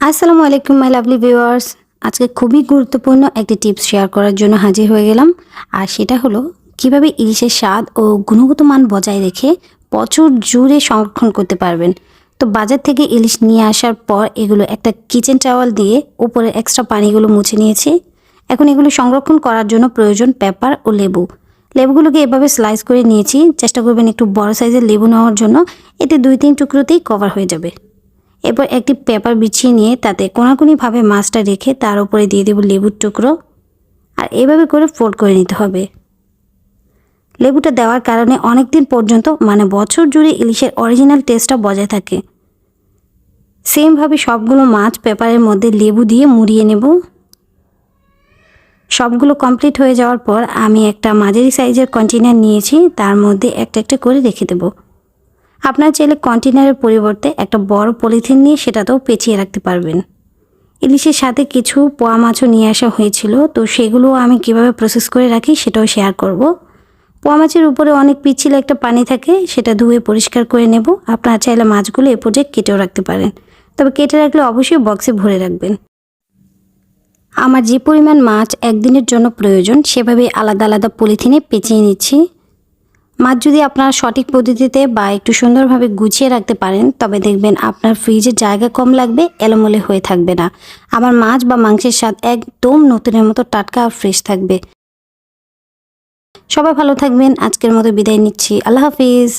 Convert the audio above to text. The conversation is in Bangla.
আসসালামু আলাইকুম, মাই লাভলি ভিউয়ার্স। আজকে খুবই গুরুত্বপূর্ণ একটি টিপস শেয়ার করার জন্য হাজির হয়ে গেলাম। আর সেটা হলো, কীভাবে ইলিশের স্বাদ ও গুণগত মান বজায় রেখে প্রচুর জুড়ে সংরক্ষণ করতে পারবেন। তো বাজার থেকে ইলিশ নিয়ে আসার পর এগুলো একটা কিচেন টাওয়াল দিয়ে উপরে এক্সট্রা পানিগুলো মুছে নিয়েছি। এখন এগুলো সংরক্ষণ করার জন্য প্রয়োজন পেপার ও লেবু। লেবুগুলোকে এভাবে স্লাইস করে নিয়েছি। চেষ্টা করবেন একটু বড় সাইজের লেবু নেওয়ার জন্য। এতে দুই তিন টুকরোতেই কভার হয়ে যাবে। এরপর একটি পেপার বিছিয়ে নিয়ে তাতে কোনাকুনিভাবে মাছটা রেখে তার উপরে দিয়ে দেবো লেবুর টুকরো। আর এভাবে করে ফোল্ড করে নিতে হবে। লেবুটা দেওয়ার কারণে অনেক দিন পর্যন্ত মানে বছর জুড়ে ইলিশের অরিজিনাল টেস্টটা বজায় থাকে। সেমভাবে সবগুলো মাছ পেপারের মধ্যে লেবু দিয়ে মুড়িয়ে নেব। সবগুলো কমপ্লিট হয়ে যাওয়ার পর আমি একটা মাঝারি সাইজের কন্টেনার নিয়েছি, তার মধ্যে একটা একটা করে রেখে দেবো। আপনার চাইলে কন্টেনারের পরিবর্তে একটা বড় পলিথিন নিয়ে সেটাতেও পেঁচিয়ে রাখতে পারবেন। ইলিশের সাথে কিছু পোয়া মাছও নিয়ে আসা হয়েছিল, তো সেগুলো আমি কীভাবে প্রসেস করে রাখি সেটাও শেয়ার করব। পোয়া মাছের উপরে অনেক পিচ্ছিল একটা পানি থাকে, সেটা ধুয়ে পরিষ্কার করে নেব। আপনারা চাইলে মাছগুলো এ পর্যায়ে কেটেও রাখতে পারেন। তবে কেটে রাখলে অবশ্যই বক্সে ভরে রাখবেন। আমার যে পরিমাণ মাছ একদিনের জন্য প্রয়োজন, সেভাবে আলাদা আলাদা পলিথিনে পেঁচিয়ে নিচ্ছি। মাছ যদি আপনারা সঠিক পদ্ধতিতে বা একটু সুন্দরভাবে গুছিয়ে রাখতে পারেন, তবে দেখবেন আপনার ফ্রিজে জায়গা কম লাগবে, এলোমেলো হয়ে থাকবে না। আমার মাছ বা মাংসের স্বাদ একদম নতুনের মতো টাটকা আর ফ্রেশ থাকবে। সবাই ভালো থাকবেন, আজকের মতো বিদায় নিচ্ছি। আল্লাহ হাফিজ।